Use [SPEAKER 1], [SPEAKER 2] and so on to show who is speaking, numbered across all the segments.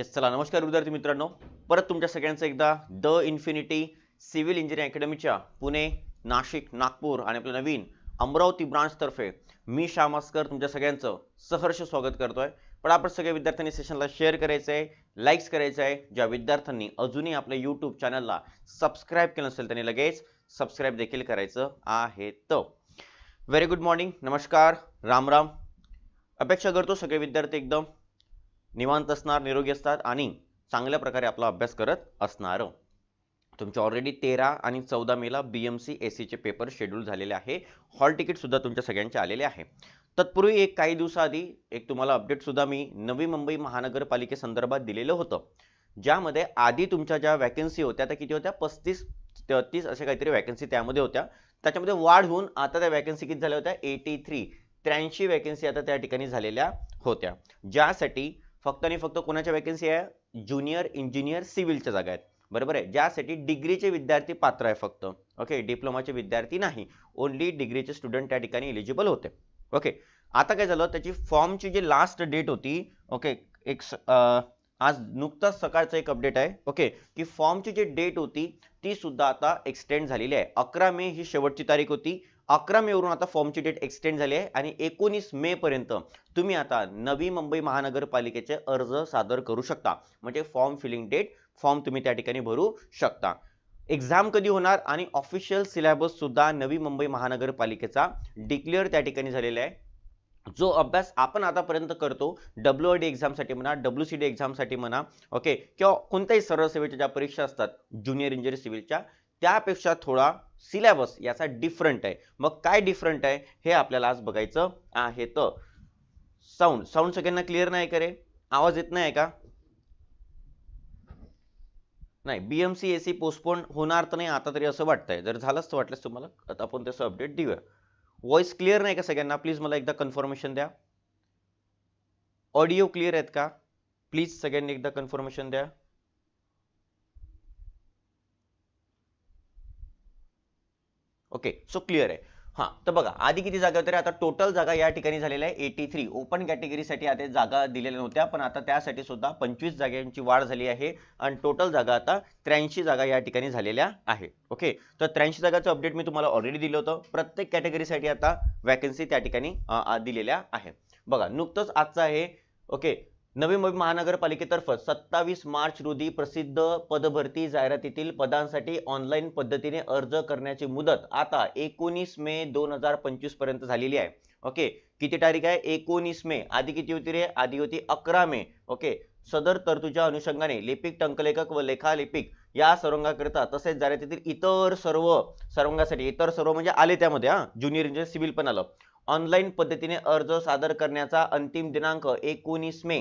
[SPEAKER 1] Yes चला नमस्कार विद्यार्थी मित्रांनो. परत तुमच्या सगळ्यांचं एकदा द इन्फिनिटी सिव्हिल इंजिनिअरिंग अकॅडमीच्या पुणे नाशिक नागपूर आणि आपलं नवीन अमरावती ब्रांचतर्फे मी श्यामास्कर तुमच्या सगळ्यांचं सहर्ष स्वागत करतोय. पण आपण सगळ्या विद्यार्थ्यांनी सेशनला शेअर करायचं आहे लाईक्स करायचं आहे ज्या विद्यार्थ्यांनी अजूनही आपल्या यूट्यूब चॅनलला सबस्क्राईब केलं नसेल त्यांनी लगेच सबस्क्राईब देखील करायचं आहे. तर व्हेरी गुड मॉर्निंग नमस्कार राम राम. अपेक्षा करतो सगळे विद्यार्थी एकदम निवांत असणार निरोगी असतात आणि चांगल्या प्रकारे आपला अभ्यास करत असणार. तुमचे ऑलरेडी तेरा आणि चौदा मेला बी एम सी ए सीचे पेपर शेड्यूल झालेले आहे. हॉल तिकीटसुद्धा तुमच्या सगळ्यांचे आलेले आहे. तत्पूर्वी एक काही दिवसाआधी एक तुम्हाला अपडेटसुद्धा मी नवी मुंबई महानगरपालिकेसंदर्भात दिलेलं होतं. ज्यामध्ये आधी तुमच्या ज्या वॅकन्सी होत्या त्या किती होत्या? पस्तीस तेहतीस अशा काहीतरी वॅकन्सी त्यामध्ये होत्या. त्याच्यामध्ये वाढ होऊन आता त्या वॅकन्सी किती झाल्या होत्या? एटी थ्री त्र्याऐंशी वॅकन्सी आता त्या ठिकाणी झालेल्या होत्या. ज्यासाठी फक्त आणि फक्त कोणाच्या वॅकन्सी आहे? ज्युनियर इंजिनियर सिव्हिलच्या जागा आहेत. बरोबर आहे? ज्यासाठी डिग्रीचे विद्यार्थी पात्र आहे फक्त. ओके डिप्लोमाचे विद्यार्थी नाही. ओनली डिग्रीचे स्टुडंट त्या ठिकाणी एलिजिबल होते. ओके आता काय झालं? त्याची फॉर्मची जी लास्ट डेट होती ओके एक आज नुकताच सकाळचं एक अपडेट आहे. ओके की फॉर्मची जी डेट होती ती सुद्धा आता एक्सटेंड झालेली आहे. अकरा मे ही शेवटची तारीख होती. अकरा मेवरून आता फॉर्मची डेट एक्सटेंड झाली आहे आणि एकोणीस मे पर्यंत तुम्ही आता नवी मुंबई महानगरपालिकेचे अर्ज सादर करू शकता. म्हणजे फॉर्म फिलिंग डेट फॉर्म तुम्ही त्या ठिकाणी भरू शकता. एक्झाम कधी होणार आणि ऑफिशियल सिलेबस सुद्धा नवी मुंबई महानगरपालिकेचा डिक्लेअर त्या ठिकाणी झालेला आहे. जो अभ्यास आपण आतापर्यंत करतो डब्ल्यू डी एक्झामसाठी म्हणा डब्ल्यू सी डी एक्झामसाठी म्हणा ओके किंवा कोणत्याही सरळ सेवेच्या ज्या परीक्षा असतात ज्युनियर इंजिनियर सिव्हिलच्या त्यापेक्षा थोडा सिलेबस याचा डिफरंट आहे. मग काय डिफरंट आहे? हे आपल्याला आज बघायचं आहे तर साऊंड साऊंड सगळ्यांना क्लिअर नाही करे आवाज येत नाही का? नाही. बीएमसी एसी पोस्टपोन होणार तर नाही आता तरी असं वाटतंय. जर झालंच तर वाटलंच तुम्हाला. आता आपण त्याचं अपडेट देऊया. व्हॉइस क्लिअर नाही का सगळ्यांना? प्लीज मला एकदा कन्फर्मेशन द्या. ऑडिओ क्लिअर आहेत का? प्लीज सगळ्यांनी एकदा कन्फर्मेशन द्या. ओके सो क्लिअर आहे. हा तर बघा आधी किती जागा होत्या रे? आता टोटल जागा या ठिकाणी झालेल्या आहे एटी थ्री ओपन कॅटेगरीसाठी आता जागा दिलेल्या नव्हत्या पण आता त्यासाठी सुद्धा पंचवीस जागांची वाढ झाली आहे आणि टोटल जागा आता त्र्याऐंशी जागा या ठिकाणी झालेल्या आहे. ओके तर त्र्याऐंशी जागाचं अपडेट मी तुम्हाला ऑलरेडी दिलं होतं. प्रत्येक कॅटेगरीसाठी आता वॅकन्सी त्या ठिकाणी दिलेल्या आहे. बघा नुकतंच आजचं आहे ओके नवी मुंबई महानगरपालिकेतर्फे सत्तावीस मार्च रोजी प्रसिद्ध पदभरती जाहिरातीतील पदांसाठी ऑनलाईन पद्धतीने अर्ज करण्याची मुदत आता एकोणीस मे दोन हजार पंचवीसपर्यंत झालेली आहे. ओके किती तारीख आहे? एकोणीस मे. आधी किती होती रे? आधी होती अकरा मे. ओके सदर तरतूच्या अनुषंगाने लिपिक टंकलेखक व लेखालिपिक या सर्वांगाकरिता तसेच जाहिरातीतील इतर सर्व सर्वांगासाठी इतर सर्व म्हणजे आले त्यामध्ये हा? ज्युनियर म्हणजे इंजिनियर सिव्हिल पण आलं ऑनलाईन पद्धतीने अर्ज सादर करण्याचा अंतिम दिनांक एकोणीस मे.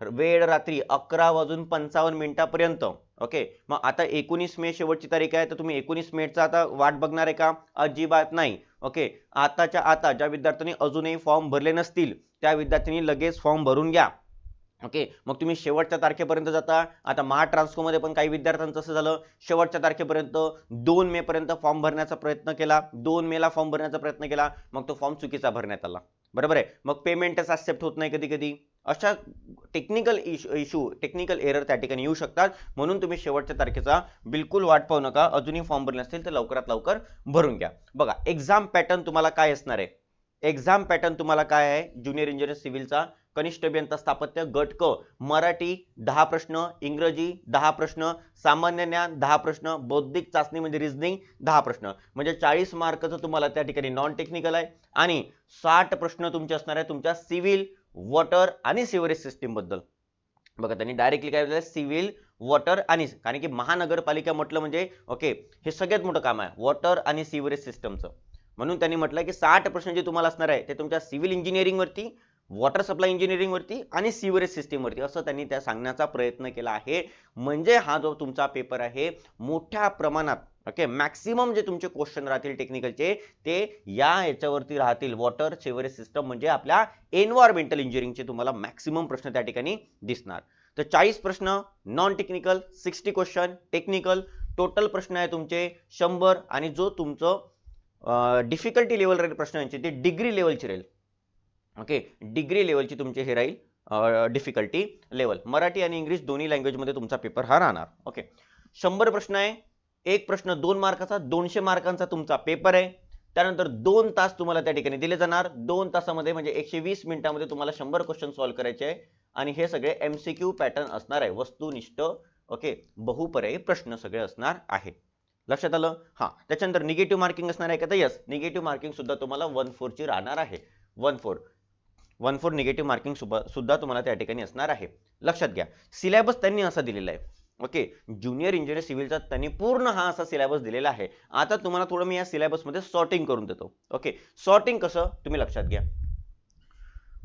[SPEAKER 1] वेळ रात्री अकरा वाजून पंचावन्न मिनिटापर्यंत. ओके मग आता एकोणीस मे शेवटची तारीख आहे तर तुम्ही एकोणीस मेचा आता वाट बघणार आहे का? अजिबात नाही. ओके आताच्या आता ज्या विद्यार्थ्यांनी अजूनही फॉर्म भरले नसतील त्या विद्यार्थ्यांनी लगेच फॉर्म भरून घ्या. ओके मग तुम्ही शेवटच्या तारखेपर्यंत जाता. आता महा मध्ये पण काही विद्यार्थ्यांचं असं झालं. शेवटच्या तारखेपर्यंत दोन मे पर्यंत फॉर्म भरण्याचा प्रयत्न केला. दोन मेला फॉर्म भरण्याचा प्रयत्न केला. मग तो फॉर्म चुकीचा भरण्यात आला. बरोबर आहे? मग पेमेंटच ऍक्सेप्ट होत नाही कधी कधी अशा technical issue issue technical error त्या ठिकाणी येऊ शकतात. म्हणून तुम्ही शेवटच्या तारखेचा बिलकुल वाट पाहू नका. अजूनही फॉर्म भरले असतील तर लवकरात लवकर भरून घ्या. बघा एक्झाम पॅटर्न तुम्हाला काय असणार आहे? एक्झाम पॅटर्न तुम्हाला काय आहे? ज्युनियर इंजिनियर सिव्हिलचा कनिष्ठ अभियंता स्थापत्य गट क मराठी दहा प्रश्न इंग्रजी दहा प्रश्न सामान्य ज्ञान दहा प्रश्न बौद्धिक चाचणी म्हणजे रिझनिंग दहा प्रश्न. म्हणजे चाळीस मार्कचं तुम्हाला त्या ठिकाणी नॉन टेक्निकल आहे. आणि साठ प्रश्न तुमचे असणार आहे तुमच्या सिव्हिल वॉटर आणि सिवरेज सिस्टीमबद्दल बघा त्यांनी डायरेक्टली काय दिलं सिव्हिल वॉटर आणि कारण की महानगरपालिका म्हटलं म्हणजे ओके हे सगळ्यात मोठं काम आहे. वॉटर आणि सिवरेज सिस्टमचं म्हणून त्यांनी म्हटलं की साठ प्रश्न जे तुम्हाला असणार आहे ते तुमच्या सिव्हिल इंजिनिअरिंगवरती वॉटर सप्लाय इंजिनिअरिंगवरती आणि सिवरेज सिस्टीमवरती असं त्यांनी त्या सांगण्याचा प्रयत्न केला आहे. म्हणजे हा जो तुमचा पेपर आहे मोठ्या प्रमाणात ओके मॅक्सिमम जे तुमचे क्वेश्चन राहतील टेक्निकलचे ते या याच्यावरती राहतील. वॉटर सिवरेज सिस्टम म्हणजे आपल्या एन्व्हायरमेंटल इंजिनिअरिंगचे तुम्हाला मॅक्सिमम प्रश्न त्या ठिकाणी दिसणार. तर चाळीस प्रश्न non technical sixty question technical total प्रश्न आहे तुमचे शंभर आणि जो तुमचं डिफिकल्टी लेवल राहील प्रश्नांची ते डिग्री लेवलची राहील. ओके डिग्री लेवलची तुमची हे राहील डिफिकल्टी लेवल मराठी आणि इंग्लिश दोन्ही लँग्वेजमध्ये तुमचा पेपर हा राहणार. ओके शंभर प्रश्न आहे एक प्रश्न दोन मार्काचा दोनशे मार्कांचा तुमचा पेपर आहे. त्यानंतर दोन तास तुम्हाला त्या ठिकाणी दिले जाणार. दोन तासामध्ये म्हणजे एकशे वीस मिनिटामध्ये तुम्हाला शंभर क्वेश्चन सॉल्व्ह करायचे आहे. आणि हे सगळे एमसीक्यू पॅटर्न असणार आहे वस्तुनिष्ठ ओके बहुपर्यायी प्रश्न सगळे असणार आहे लक्षात आलं? हा त्याच्यानंतर निगेटिव्ह मार्किंग असणार आहे का? तर यस निगेटिव्ह मार्किंग सुद्धा तुम्हाला वन ची राहणार आहे. One four one four negative marking सुद्धा तुम्हाला त्या ठिकाणी असणार आहे. लक्षात घ्या सिलेबस त्यांनी असा दिलेला आहे. ओके ज्युनियर इंजिनियर सिव्हिलचा त्यांनी पूर्ण हा असा सिलेबस दिलेला आहे. आता तुम्हाला थोडं मी या सिलेबसमध्ये सॉर्टिंग करून देतो. ओके सॉर्टिंग कसं? तुम्ही लक्षात घ्या.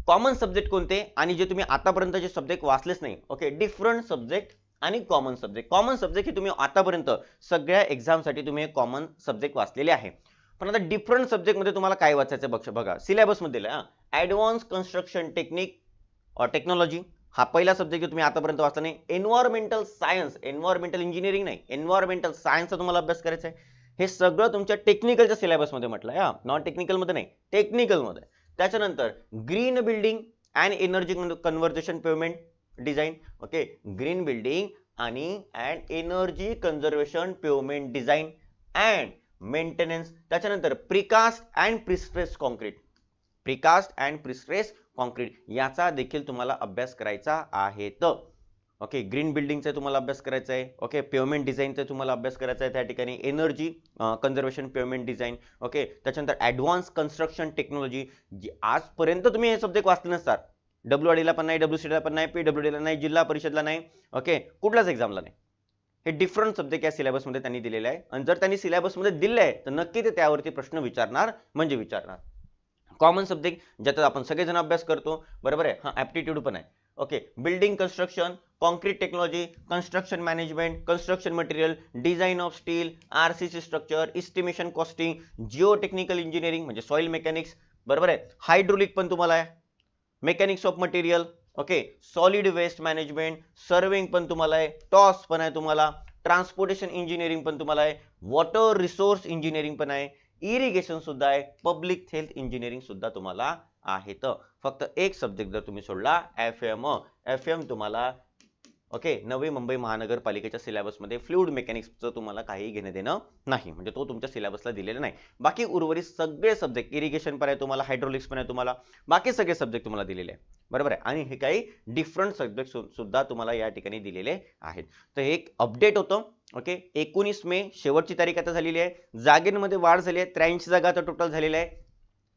[SPEAKER 1] कॉमन सब्जेक्ट कोणते? आणि जे तुम्ही आतापर्यंत जे सब्जेक्ट वाचलेच नाही. ओके डिफरंट सब्जेक्ट आणि कॉमन सब्जेक्ट कॉमन सब्जेक्ट हे तुम्ही आतापर्यंत सगळ्या एक्झामसाठी तुम्ही कॉमन सब्जेक्ट वाचलेले आहे. पण आता डिफरंट सब्जेक्टमध्ये तुम्हाला काय वाचायचं बघ बघा. Syllabus advance advance construction technique technology हा पहिला सब्जेक्ट तुम्ही आतापर्यंत वाचला नाही. एन्व्हायरमेंटल सायन्स एन्व्हायरमेंटल इंजिनिअरिंग नाही. एन्व्हायरमेंटल सायन्सचा तुम्हाला अभ्यास करायचा आहे. हे सगळं तुमच्या टेक्निकलच्या सिलेबसमध्ये म्हटलं आहे हा. नॉन टेक्निकलमध्ये नाही टेक्निकलमध्ये त्याच्यानंतर green building and energy conservation pavement design okay green building आणि and energy conservation pavement design and maintenance त्याच्यानंतर precast and prestress concrete precast and prestress concrete याचा देखील तुम्हाला अभ्यास करायचा आहे. तर ओके ग्रीन बिल्डिंगचा तुम्हाला अभ्यास करायचा आहे ओके पेमेंट डिझाईनचा तुम्हाला अभ्यास करायचा आहे त्या ठिकाणी. Energy conservation pavement design okay त्याच्यानंतर ॲडव्हान्स कन्स्ट्रक्शन टेक्नॉलॉजी जी आजपर्यंत तुम्ही हे सब्जेक्ट वाचले नसतात डब्ल्यू आडीला पण नाही डब्ल्यू ला पण नाही पी डब्ल्यू ला नाही जिल्हा परिषदला नाही ओके कुठल्याच एक्झामला नाही. हे डिफरंट सब्जेक्ट या सिलेबसमध्ये त्यांनी दिलेले आहे. आणि जर त्यांनी सिलेबसमध्ये दिले आहे तर नक्की ते त्यावरती प्रश्न विचारणार म्हणजे विचारणार. कॉमन सब्जेक्ट ज्याच्यात आपण सगळेजण अभ्यास करतो. बरोबर आहे? हा ऍप्टिट्यूड पण आहे. Okay building construction concrete technology construction management construction material design of steel R C C structure estimation costing geo technical engineering म्हणजे सॉइल मेकॅनिक्स बरोबर आहे? हायड्रोलिक पण तुम्हाला आहे. Mechanics of material okay solid waste management surveying पण तुम्हाला आहे. Toss पण आहे तुम्हाला. ट्रान्सपोर्टेशन इंजिनिअरिंग पण तुम्हाला आहे. वॉटर रिसोर्स इंजिनिअरिंग पण आहे. इरिगेशन सुद्धा आहे पब्लिक हेल्थ इंजिनिअरिंग सुद्धा तुम्हाला आहे तर फक्त एक सब्जेक्ट जर तुम्ही सोडला एफ एम एफ एम तुम्हाला ओके नवी मुंबई महानगरपालिकेच्या सिलेबसमध्ये फ्लुईड मेकॅनिक्सचं तुम्हाला काही घेणं देणं नाही. म्हणजे तो तुमच्या सिलेबसला दिलेला नाही. बाकी उर्वरित सगळे सब्जेक्ट इरिगेशन पण आहे तुम्हाला हायड्रोलिक्स पण आहे तुम्हाला बाकी सगळे सब्जेक्ट तुम्हाला दिलेले आहे बरोबर आहे? आणि हे काही डिफरंट सब्जेक्ट सुद्धा तुम्हाला या ठिकाणी दिलेले आहेत. तर एक अपडेट होतं. ओके? एकोणीस मे शेवटची तारीख आता झालेली आहे. जागेंमध्ये वाढ झाली आहे. त्र्याऐंशी जागा आता टोटल झालेल्या आहे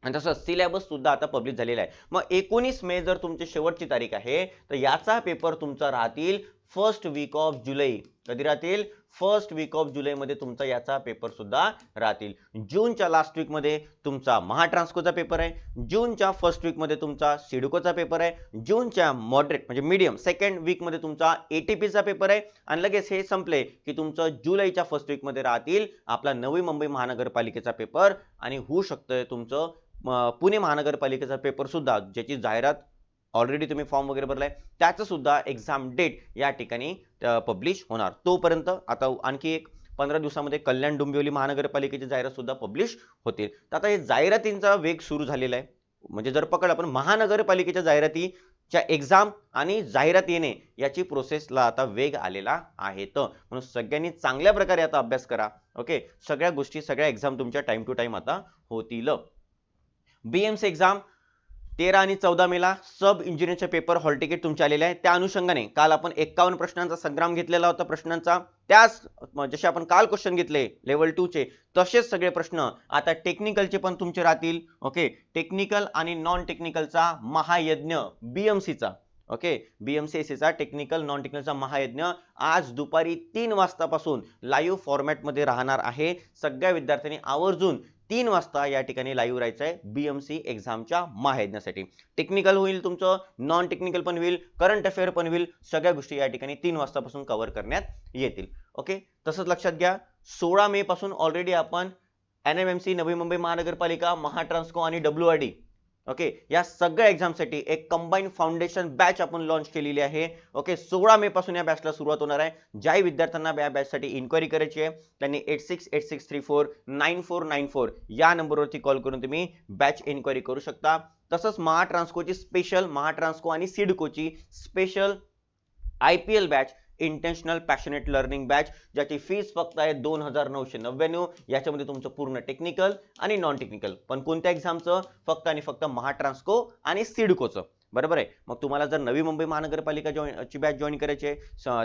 [SPEAKER 1] आणि तसं सिलेबस सुद्धा आता पब्लिश झालेला आहे. मग एकोणीस मे जर तुमची शेवटची तारीख आहे तर याचा पेपर तुमचा राहतील फर्स्ट वीक ऑफ जुलै. कधी राहतील? फर्स्ट वीक ऑफ जुलैमध्ये तुमचा याचा पेपर सुद्धा राहतील. जूनच्या लास्ट वीकमध्ये तुमचा महाट्रान्स्कोचा पेपर आहे. जूनच्या फर्स्ट वीकमध्ये तुमचा सिडकोचा पेपर आहे. जूनच्या मॉडरेट म्हणजे मीडियम सेकंड तुमचा ए तुमचा एटीपीचा पेपर आहे. आणि लगेच हे संपले की तुमचं जुलैच्या फर्स्ट वीकमध्ये राहतील आपला नवी मुंबई महानगरपालिकेचा पेपर आणि होऊ शकतंय तुमचं पुणे महानगरपालिकेचा पेपर सुद्धा ज्याची जाहिरात ऑलरेडी तुम्ही फॉर्म वगैरे भरलाय. त्याचं सुद्धा एक्झाम डेट या ठिकाणी पब्लिश होणार. तोपर्यंत आता आणखी एक पंधरा दिवसामध्ये कल्याण डोंबिवली महानगरपालिकेची जाहिरात सुद्धा पब्लिश होतील. तर आता हे जाहिरातींचा वेग सुरू झालेला आहे म्हणजे जर पकड आपण महानगरपालिकेच्या जाहिरातीच्या एक्झाम आणि जाहिरात येणे याची प्रोसेसला आता वेग आलेला आहे. तर म्हणून सगळ्यांनी चांगल्या प्रकारे आता अभ्यास करा. ओके? सगळ्या गोष्टी सगळ्या एक्झाम तुमच्या टाइम टू टाइम आता होतील. बीएमसी एक्झाम तेरा आणि चौदा मेला सब इंजिनिअरचे पेपर हॉल तिकीट तुमचे आलेले आहे. त्या अनुषंगाने काल आपण एक्कावन्न प्रश्नांचा संग्राम घेतलेला होता प्रश्नांचा. त्याच जसे आपण काल क्वेश्चन घेतले लेवल टू चे तसेच सगळे प्रश्न आता टेक्निकलचे पण तुमचे राहतील. ओके टेक्निकल आणि नॉन टेक्निकलचा महायज्ञ बीएमसीचा ओके बीएमसीएससीचा टेक्निकल नॉन टेक्निकलचा महायज्ञ आज दुपारी तीन वाजतापासून लाईव्ह फॉर्मॅटमध्ये राहणार आहे. सगळ्या विद्यार्थ्यांनी आवर्जून तीन वाजता या ठिकाणी लाईव्ह राहायचं आहे बीएमसी एक्झामच्या महायज्ञासाठी टेक्निकल होईल तुमचं नॉन टेक्निकल पण होईल करंट अफेअर पण होईल सगळ्या गोष्टी या ठिकाणी तीन वाजतापासून कव्हर करण्यात येतील. ओके तसंच लक्षात घ्या सोळा मे पासून ऑलरेडी आपण N M M C Navi Mumbai महानगरपालिका महाट्रान्सको आणि डब्ल्यू आर डी ओके? या सगळ्या एक्झामसाठी एक कंबाईन फाउंडेशन बॅच आपण लॉन्च केलेली आहे. ओके? सोळा मे पासून या बॅचला सुरुवात होणार आहे. ज्याही विद्यार्थ्यांना या बॅचसाठी इन्क्वायरी करायची आहे त्यांनी eight six eight six three four nine four nine four या नंबरवरती कॉल करून तुम्ही बॅच इन्क्वायरी करू शकता. तसंच महाट्रान्सकोची स्पेशल महाट्रान्सको आणि सिडकोची special I P L batch intentional passionate learning batch ज्याची फीस फक्त आहे दोन हजार नऊशे नव्याण्णव. याच्यामध्ये तुमचं पूर्ण टेक्निकल आणि नॉन टेक्निकल पण कोणत्या एक्झामचं फक्त आणि फक्त महाट्रान्सको आणि सिडकोचं. बरोबर आहे? मग तुम्हाला जर नवी मुंबई महानगरपालिका जॉईन ची बॅच जॉईन करायची आहे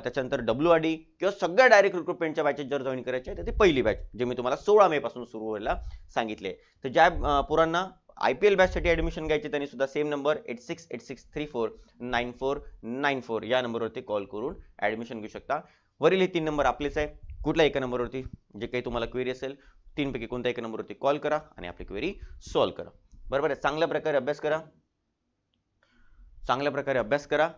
[SPEAKER 1] त्याच्यानंतर डब्ल्यू आर डी किंवा सगळ्या डायरेक्ट रिक्रुटमेंटच्या बॅचेस जर जॉईन करायचे आहे तर ती पहिली बॅच जे मी तुम्हाला सोळा मे पासून सुरू व्हायला सांगितले तर ज्या पोरांना आय पी एल बॅचसाठी ऍडमिशन घ्यायची त्यांनी सुद्धा same number eight six eight six three four nine four nine four या नंबरवरती कॉल करून ऍडमिशन घेऊ शकता. वरील हे तीन नंबर आपलेच आहे. कुठल्या एका नंबरवरती जे काही तुम्हाला क्वेरी असेल तीनपैकी कोणत्या एका नंबरवरती कॉल करा आणि आपली क्वेरी सॉल्व्ह करा. बरोबर आहे. चांगल्या प्रकारे अभ्यास करा. चांगल्या प्रकारे अभ्यास करा.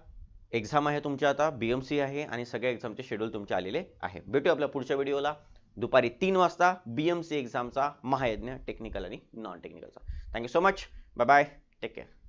[SPEAKER 1] एक्झाम आहे तुमच्या आता बीएमसी आहे आणि सगळ्या एक्झामचे शेड्यूल तुमचे आलेले आहे. भेटू आपल्या पुढच्या व्हिडिओला दुपारी तीन वाजता बीएमसी एक्झामचा महायज्ञ टेक्निकल आणि नॉन टेक्निकलचा Thank you so much. Bye bye. Take care.